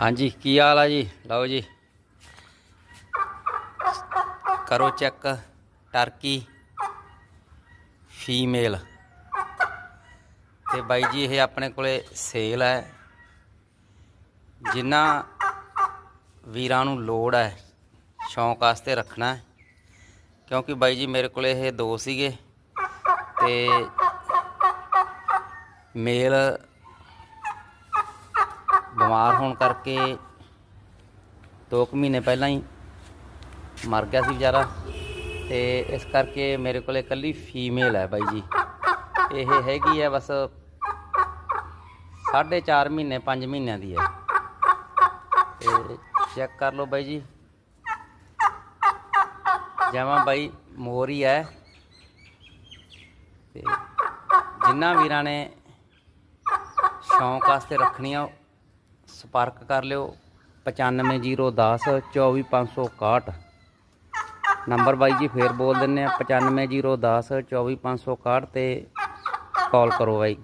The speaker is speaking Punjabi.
ਹਾਂਜੀ, ਕੀ ਹਾਲ ਆ ਜੀ? ਲਓ ਜੀ। ਕਰੋ ਚੈੱਕ, ਟਰਕੀ ਫੀਮੇਲ। ਤੇ ਬਾਈ ਜੀ, ਇਹ ਆਪਣੇ ਕੋਲੇ ਸੇਲ ਹੈ। ਜਿਨ੍ਹਾਂ ਵੀਰਾਂ ਨੂੰ ਲੋੜ ਹੈ, ਸ਼ੌਂਕ ਵਾਸਤੇ ਰੱਖਣਾ ਕਿਉਂਕਿ ਬਾਈ ਜੀ, ਮੇਰੇ ਕੋਲੇ ਇਹ ਦੋ ਸੀਗੇ। ਤੇ ਮੇਲ ਬਿਮਾਰ ਹੋਣ ਕਰਕੇ 2 ਮਹੀਨੇ ਪਹਿਲਾਂ ਹੀ ਮਰ ਗਿਆ ਸੀ ਵਿਚਾਰਾ ਤੇ ਇਸ ਕਰਕੇ ਮੇਰੇ ਕੋਲ ਇਕੱਲੀ ਫੀਮੇਲ ਹੈ ਬਾਈ ਜੀ। ਇਹ ਹੈਗੀ ਹੈ ਬਸ 4.5 ਮਹੀਨੇ 5 ਮਹੀਨਿਆਂ ਦੀ ਹੈ। ਤੇ ਚੈੱਕ ਕਰ ਲਓ ਬਾਈ ਜੀ। ਜਮਾ ਬਾਈ ਮੋਰੀ ਹੈ ਤੇ ਜਿਨ੍ਹਾਂ ਵੀਰਾਂ ਨੇ ਸ਼ੌਂਕ ਵਾਸਤੇ ਰੱਖਣੀਆਂ ਸੰਪਰਕ ਕਰ ਲਿਓ। 95010 24561 ਨੰਬਰ ਬਾਈ ਜੀ, ਫੇਰ ਬੋਲ ਦਿੰਨੇ ਆ 95010 24561 ਤੇ ਕਾਲ ਕਰੋ ਬਾਈ।